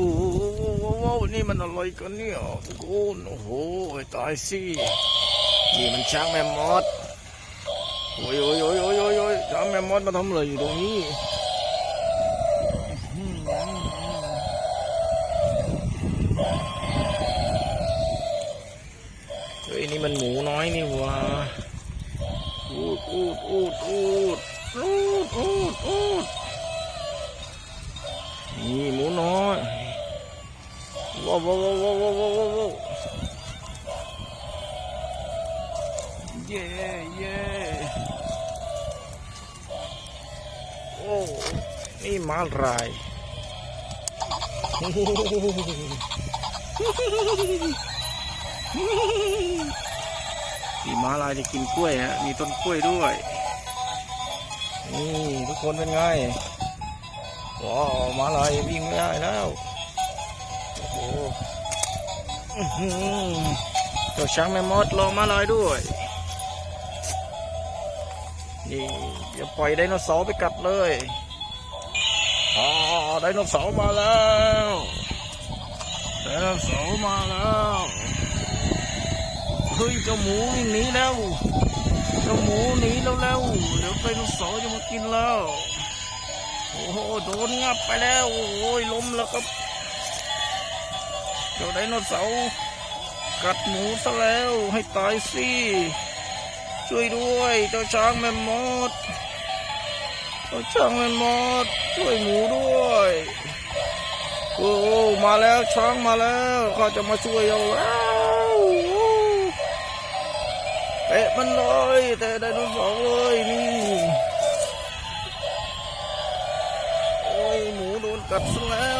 อ้โหนี่มันอะไรกันเนี่ยทุกคนโอ้โหตายสินี่มันช้างแมมมอสโอ้ยโอ้ยโอ้ยโอ้ยโอ้ยโอ้ยช้างแมมมอสมาทำอะไรอยู่ตรงนี้เฮ้ยนี่มันหมูน้อยนี่หวะอูดอูดอูดอูดอูดอูดอูด ว้าวว้าวว้าวว้าวว้าวว้าวว้าวเย่เย่โอ้นี่มาลายนี่มาลายจะกินกล้วยฮะ มีต้นกล้วยด้วย นี่ทุกคนเป็นไงว้าวมาลายวิ่งไม่ได้แล้ว โอ้โหอื้อหือเจ้าช้างแม่มดลงมาเลยด้วย นี่อย่าปล่อยไดโนเสาร์ไปกัดเลยอ๋อไดโนเสาร์มาแล้วไดโนเสาร์มาแล้วเฮ้ยเจ้าหมูวิ่งหนีแล้วเจ้าหมูหนีแล้วแล้วเดี๋ยวไดโนเสาร์จะมากินแล้วโอ้โหโดนงับไปแล้วโอ้ยล้มแล้วครับ จ้าไดโนเสาร์กัดหมูซะแล้วให้ตายสิ ช่วยด้วยเจ้าช้างแมมมดเจ้าช้างแมมมดช่วยหมูด้วยโอ้มาแล้วช้างมาแล้วเขาจะมาช่วยเราแล้วเตะมันเลยแต่ไดโนเสาร์เลยนี่โอ้ยหมูโดนกัดซะแล้ว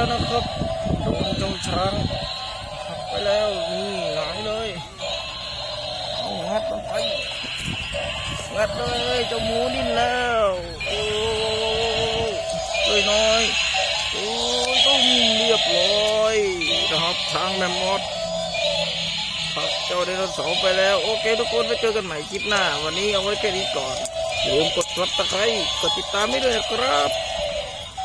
แล้วนะครับโดนเจ้าช้างหักไปแล้วนี่หงายเลยเอางัดมันไปงัดเลยเจ้าหมูดิ้นแล้วโอ้ช่วยน่อยโอ้ยต้องเรียบร้อยนะครับช้างแมมมอสพักเจ้าไดโนเสาร์ไปแล้ว โอเค ทุกคนไปเจอกันใหม่คลิปหน้า วันนี้เอาไว้แค่นี้ก่อนอย่าลืมกดซับสไครต์กดติดตามให้ด้วยนะครับ